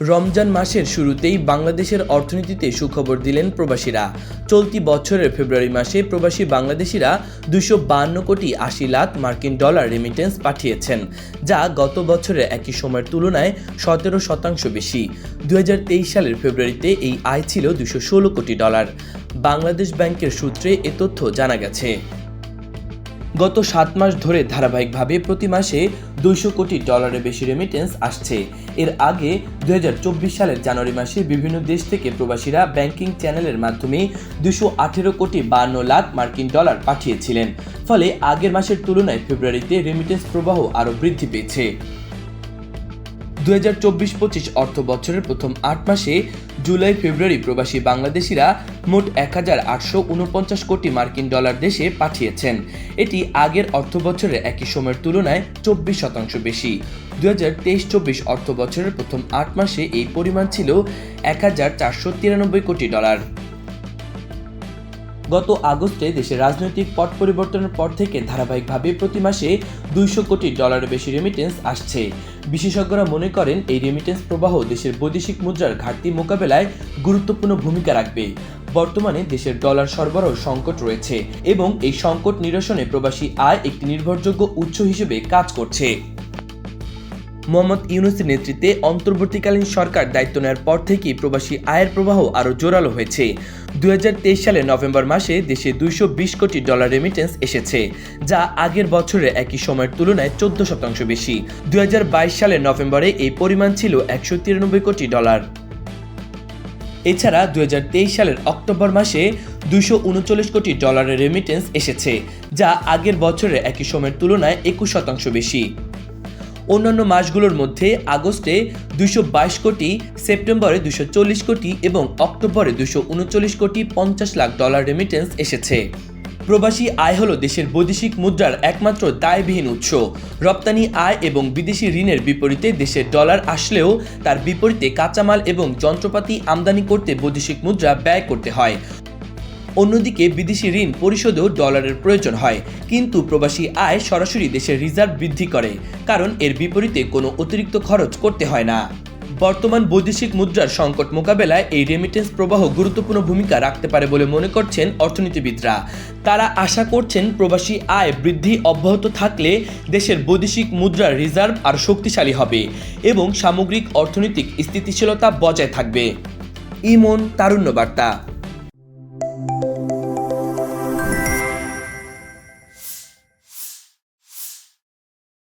রমজান মাসের শুরুতেই বাংলাদেশের অর্থনীতিতে সুখবর দিলেন প্রবাসীরা। চলতি বছরের ফেব্রুয়ারি মাসে প্রবাসী বাংলাদেশিরা দুশো বান্ন কোটি আশি লাখ মার্কিন ডলার রেমিটেন্স পাঠিয়েছেন, যা গত বছরের একই সময়ের তুলনায় সতেরো শতাংশ বেশি। দু হাজার তেইশ সালের ফেব্রুয়ারিতে এই আয় ছিল দুশো ষোলো কোটি ডলার। বাংলাদেশ ব্যাংকের সূত্রে এ তথ্য জানা গেছে। গত সাত মাস ধরে ধারাবাহিকভাবে প্রতি মাসে দুইশো কোটি ডলারের বেশি রেমিটেন্স আসছে। এর আগে দু হাজার চব্বিশ সালের জানুয়ারি মাসে বিভিন্ন দেশ থেকে প্রবাসীরা ব্যাংকিং চ্যানেলের মাধ্যমে দুশো আঠেরো কোটি বান্ন লাখ মার্কিন ডলার পাঠিয়েছিলেন। ফলে আগের মাসের তুলনায় ফেব্রুয়ারিতে রেমিটেন্স প্রবাহ আরও বৃদ্ধি পেয়েছে। দু হাজার চব্বিশ পঁচিশ অর্থ বছরের প্রথম আট মাসে জুলাই, ফেব্রুয়ারি প্রবাসী বাংলাদেশিরা মোট এক হাজার আটশো উনপঞ্চাশ কোটি মার্কিন ডলার দেশে পাঠিয়েছেন। এটি আগের অর্থ বছরের একই সময়ের তুলনায় চব্বিশ শতাংশ বেশি। দু হাজার তেইশ চব্বিশ অর্থ বছরের প্রথম আট মাসে এই পরিমাণ ছিল এক হাজার চারশো তিরানব্বই কোটি ডলার। গত আগস্টে দেশের রাজনৈতিক পট পরিবর্তনের পর থেকে ধারাবাহিকভাবে প্রতি মাসে দুইশো কোটি ডলারের বেশি রেমিটেন্স আসছে। বিশেষজ্ঞরা মনে করেন এই রেমিটেন্স প্রবাহ দেশের বৈদেশিক মুদ্রার ঘাটতি মোকাবেলায় গুরুত্বপূর্ণ ভূমিকা রাখবে। বর্তমানে দেশের ডলার সরবরাহ সংকট রয়েছে এবং এই সংকট নিরসনে প্রবাসী আয় একটি নির্ভরযোগ্য উৎস হিসেবে কাজ করছে। মোহাম্মদ ইউনুসের নেতৃত্বে অন্তর্বর্তীকালীন সরকার দায়িত্ব নেওয়ার পর থেকেই প্রবাসী আয়ের প্রবাহ আরও জোরালো হয়েছে। দুই হাজার তেইশ সালের নভেম্বর মাসে দেশে দুইশো বিশ কোটি ডলার রেমিটেন্স এসেছে, যা আগের বছরের একই সময়ের তুলনায় চোদ্দ শতাংশ বেশি। দুই হাজার বাইশ সালের নভেম্বরে এই পরিমাণ ছিল একশো তিরানব্বই কোটি ডলার। এছাড়া দুই হাজার তেইশ সালের অক্টোবর মাসে উনচল্লিশ কোটি ডলারের রেমিটেন্স এসেছে, যা আগের বছরের একই সময়ের তুলনায় একুশ শতাংশ বেশি। অন্যান্য মাসগুলোর মধ্যে আগস্টে দুশো বাইশ কোটি, সেপ্টেম্বরে দুশো চল্লিশ কোটি এবং অক্টোবরে দুশো উনচল্লিশ কোটি পঞ্চাশ লাখ ডলার রেমিটেন্স এসেছে। প্রবাসী আয় হলো দেশের বৈদেশিক মুদ্রার একমাত্র দায়বিহীন উৎস। রপ্তানি আয় এবং বিদেশি ঋণের বিপরীতে দেশের ডলার আসলেও তার বিপরীতে কাঁচামাল এবং যন্ত্রপাতি আমদানি করতে বৈদেশিক মুদ্রা ব্যয় করতে হয়। অন্যদিকে বিদেশি ঋণ পরিশোধেও ডলারের প্রয়োজন হয়। কিন্তু প্রবাসী আয় সরাসরি দেশের রিজার্ভ বৃদ্ধি করে, কারণ এর বিপরীতে কোনো অতিরিক্ত খরচ করতে হয় না। বর্তমান বৈদেশিক মুদ্রার সংকট মোকাবেলায় এই রেমিটেন্স প্রবাহ গুরুত্বপূর্ণ ভূমিকা রাখতে পারে বলে মনে করছেন অর্থনীতিবিদরা। তারা আশা করছেন প্রবাসী আয় বৃদ্ধি অব্যাহত থাকলে দেশের বৈদেশিক মুদ্রার রিজার্ভ আর শক্তিশালী হবে এবং সামগ্রিক অর্থনৈতিক স্থিতিশীলতা বজায় থাকবে। ইমন, তারুণ্য বার্তা।